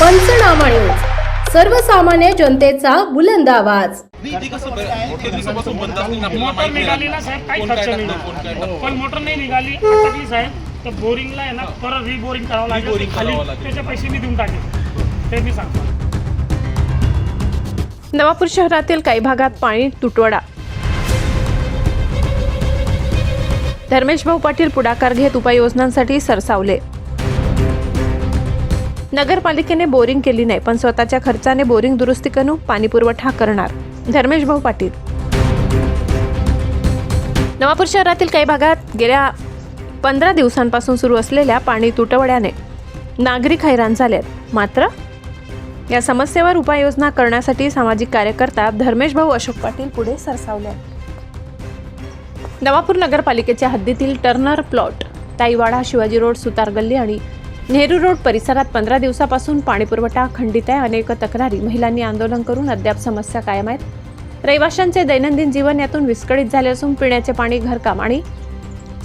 पंचनामा न्यूज. सर्वसामान्य जनतेचा बुलंद आवाज. मोटर साहेब काही खर्च नाही. पण मोटर नाही निघाली. अटकली साहेब. तर बोरिंगला आहे ना परत रिबोरिंग करावं लागेल. खाली. त्याचे पैसे मी देऊन टाकेल ते मी सांगतो. नवापूर शहरातील काही भागात पाणी तुटवडा. धर्मेश भाऊ पाटील पुढाकार घेत उपाययोजनांसाठी सरसावले. नगरपालिकेने बोरिंग केली नाही पण स्वतःच्या खर्चाने बोरिंग दुरुस्ती करून पाणीपुरवठा करणार. धर्मेश भाऊ पाटील. नवापूर शहरातील काही भागात गेल्या पंधरा दिवसांपासून सुरू असलेल्या पाणी तुटवड्याने नागरिक हैराण झालेत. मात्र या समस्येवर उपाययोजना करण्यासाठी सामाजिक कार्यकर्ता धर्मेश भाऊ अशोक पाटील पुढे सरसावले आहेत. नवापूर नगरपालिकेच्या हद्दीतील Turner plot Taiwada Shivaji road Sutar Galli आणि नेहरू रोड परिसरात पंधरा दिवसापासून पाणीपुरवठा खंडित आहे. अनेक तक्रारी. महिलांनी आंदोलन करून अद्याप समस्या कायम आहेत. रहिवाशांचे दैनंदिन जीवन यातून विस्कळीत झाले असून पिण्याचे पाणी घरकाम आणि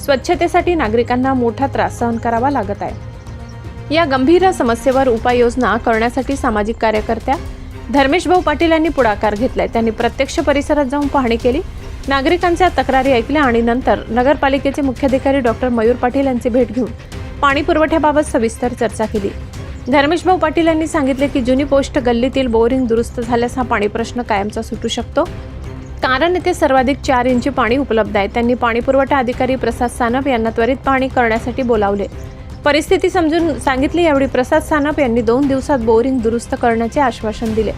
स्वच्छतेसाठी नागरिकांना मोठा त्रास सहन करावा लागत आहे. या गंभीर समस्येवर उपाययोजना करण्यासाठी सामाजिक कार्यकर्त्या धर्मेश भाऊ पाटील यांनी पुढाकार घेतलाय. त्यांनी प्रत्यक्ष परिसरात जाऊन पाहणी केली. नागरिकांच्या तक्रारी ऐकल्या आणि नंतर नगरपालिकेचे मुख्याधिकारी डॉक्टर मयूर पाटील यांची भेट घेऊन पाणी पुरवठ्याबाबत सविस्तर चर्चा केली. धर्मेश भाऊ पाटील यांनी सांगितले की जुनी पोस्ट गल्लीतील बोरिंग दुरुस्त झाल्यास हा पाणी प्रश्न कायमचा सुटू शकतो. कारण येथे सर्वाधिक चार इंची पाणी उपलब्ध आहे. त्यांनी पाणीपुरवठा अधिकारी प्रसाद सानप यांना त्वरित पाणी करण्यासाठी बोलावले. परिस्थिती समजून सांगितली यावेळी प्रसाद सानप यांनी दोन दिवसात बोरिंग दुरुस्त करण्याचे आश्वासन दिले.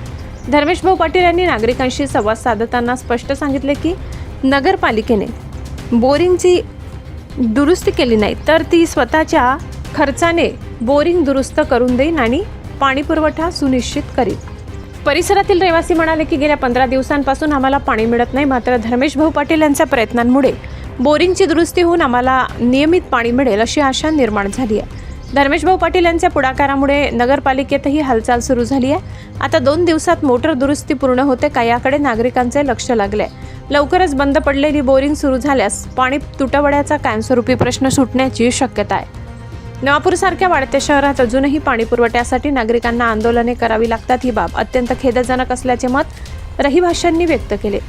धर्मेश भाऊ पाटील यांनी नागरिकांशी संवाद साधताना स्पष्ट सांगितले की नगरपालिकेने बोरिंगची दुरुस्ती केली नाही. तर ती स्वतःच्या खर्चाने बोरिंग दुरुस्त करून देईन आणि पाणीपुरवठा सुनिश्चित करील परिसरातील रहिवासी म्हणाले की गेल्या पंधरा दिवसांपासून आम्हाला पाणी मिळत नाही. मात्र धर्मेश भाऊ पाटील यांच्या प्रयत्नांमुळे बोरिंगची दुरुस्ती होऊन आम्हाला नियमित पाणी मिळेल अशी आशा निर्माण झाली आहे. धर्मेश भाऊ पाटील यांच्या पुढाकारामुळे नगरपालिकेतही हालचाल सुरू झाली आहे. आता दोन दिवसात मोटर दुरुस्ती पूर्ण होते का याकडे नागरिकांचे लक्ष लागले लवकरच बंद पडलेली बोरिंग सुरू झाल्यास पाणी तुटवड्याचा कायमस्वरूपी प्रश्न सुटण्याची शक्यता आहे. नवापूरसारख्या वाढत्या शहरात अजूनही पाणी पुरवठ्यासाठी नागरिकांना आंदोलने करावी लागतात ही बाब अत्यंत खेदजनक असल्याचे मत रहिवाशांनी व्यक्त केले.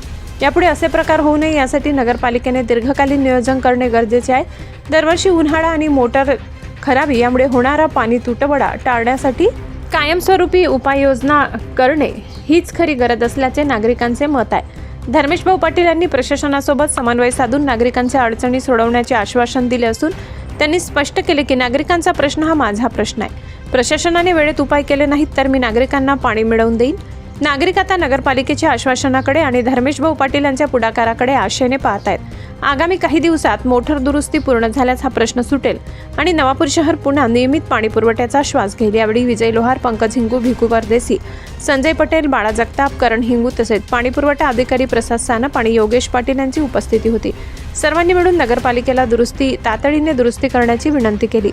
यापुढे असे प्रकार होऊ नये यासाठी नगरपालिकेने दीर्घकालीन नियोजन करणे गरजेचे आहे. दरवर्षी उन्हाळा आणि मोटर खराबी यामुळे होणारा पाणी तुटवडा टाळण्यासाठी कायमस्वरूपी उपाययोजना करणे हीच खरी गरज असल्याचे नागरिकांचे मत आहे. धर्मेश भाऊ पाटील यांनी प्रशासनासोबत समन्वय साधून नागरिकांच्या अडचणी सोडवण्याचे आश्वासन दिले असून त्यांनी स्पष्ट केले की नागरिकांचा प्रश्न हा माझा प्रश्न आहे. प्रशासनाने वेळेत उपाय केले नाहीत तर मी नागरिकांना पाणी मिळवून देईन. नागरिक आता नगरपालिकेच्या आश्वासनाकडे आणि धर्मेश भाऊ पाटील यांच्या पुढाकाराकडे आशेने पाहत आहेत. आगामी काही दिवसात मोटर दुरुस्ती पूर्ण झाल्यास हा प्रश्न सुटेल. आणि नवापूर शहर पुन्हा नियमित पाणी पुरवठ्याचा श्वास घेईल. यावेळी विजय लोहार पंकज हिंगू भिकू परदेसी संजय पटेल बाळा जगताप करण हिंगू तसेच पाणीपुरवठा अधिकारी प्रसाद सानप आणि योगेश पाटील यांची उपस्थिती होती. सर्वांनी मिळून नगरपालिकेला दुरुस्ती तातडीने दुरुस्ती करण्याची विनंती केली.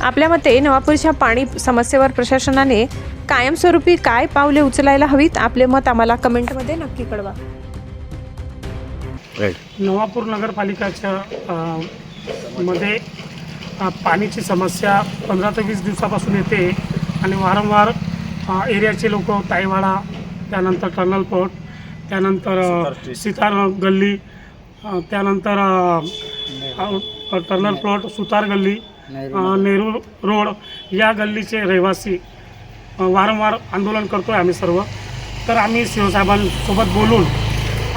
आपल्या मते नवापूरच्या पाणी समस्येवर प्रशासनाने कायमस्वरूपी काय पावले उचलायला हवीत? आपले मत आम्हाला कमेंटमध्ये नक्की कळवा. नवापूर नगरपालिकाच्या मध्ये पाण्याची समस्या पंधरा ते वीस दिवसापासून येते आणि वारंवार एरियाचे लोक ताईवाडा त्यानंतर टर्नल पोर्ट त्यानंतर सितार गल्ली त्यानंतर टर्नल प्लॉट सुतार गल्ली नेहरू रोड. या गल्लीचे रहिवासी वारंवार आंदोलन करतो आहे आम्ही सर्व. तर आम्ही शिवसाहेबांसोबत बोलून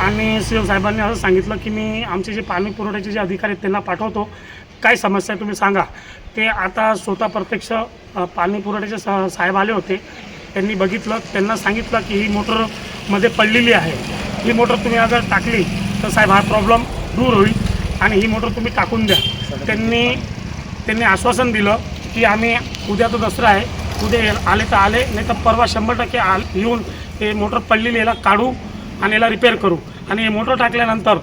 आणि सी एम साहेबांनी असं सांगितलं की मी आमचे जे पाणी पुरवठ्याचे जे अधिकारी आहेत त्यांना पाठवतो. काय समस्या आहे तुम्ही सांगा. ते आता स्वतः प्रत्यक्ष पाणी पुरवठ्याचे सा साहेब आले होते. त्यांनी बघितलं त्यांना सांगितलं की ही मोटरमध्ये पडलेली आहे. ही मोटर तुम्ही अगर टाकली तर साहेब हा प्रॉब्लेम दूर होईल आणि ही मोटर तुम्ही टाकून द्या. त्यांनी त्यांनी आश्वासन दिलं की आम्ही उद्या तो दसरा आहे. उद्या आले तर आले नाही तर परवा शंभर टक्के आल येऊन हे मोटर पडलेली याला काढू. आणि याला रिपेअर करू. आणि हे मोटर टाकल्यानंतर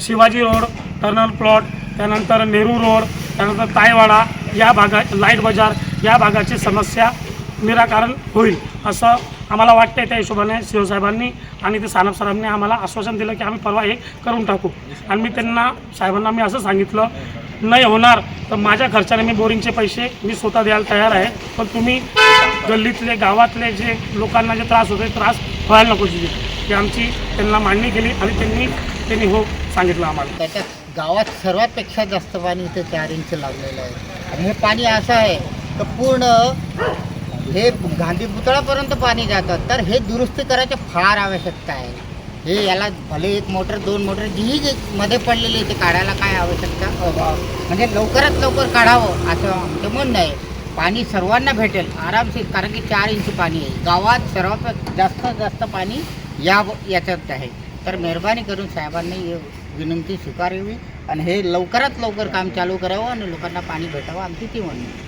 शिवाजी रोड टर्नल प्लॉट त्यानंतर नेहरू रोड त्यानंतर तायवाडा या भागा लाइट बाजार या भागाची समस्या निराकरण होईल असं आम्हाला वाटतंय त्या हिशोबाने शिवसाहेबांनी आणि ते सानप सरांनी आम्हाला आश्वासन दिलं की आम्ही परवा हे करून टाकू. आणि मी त्यांना साहेबांना मी असं सांगितलं नाही होणार तर माझ्या खर्चाने मी बोरिंगचे पैसे मी स्वतः द्यायला तयार आहे पण तुम्ही गल्लीतले गावातले जे लोकांना जे त्रास होते त्रास व्हायला नको तिथे ही आमची त्यांना मांडणी केली आणि त्यांनी त्यांनी हो सांगितलं आम्हाला. त्याच्यात गावात सर्वातपेक्षा जास्त पाणी इथे चार इंच लागलेलं आहे. आणि हे पाणी असं आहे तर पूर्ण हे गांधी पुतळापर्यंत पाणी जातं. तर हे दुरुस्ती करायची फार आवश्यकता आहे. हे याला भले एक मोटर दोन मोटर जीही जे मध्ये पडलेली आहे ते काढायला काय आवश्यकता? अभाव म्हणजे लवकरात लवकर काढावं असं आमचं म्हणणं आहे. पाणी सर्वांना भेटेल. आरामशीर कारण की चार इंच पाणी आहे. गावात सर्वात जास्तीत जास्त पाणी या याच्यात आहे. तर मेहरबानी करून साहेबांनी विनंती स्वीकारावी आणि हे लवकरात लवकर काम चालू करावं आणि लोकांना पाणी भेटावं आमची ती म्हणणं.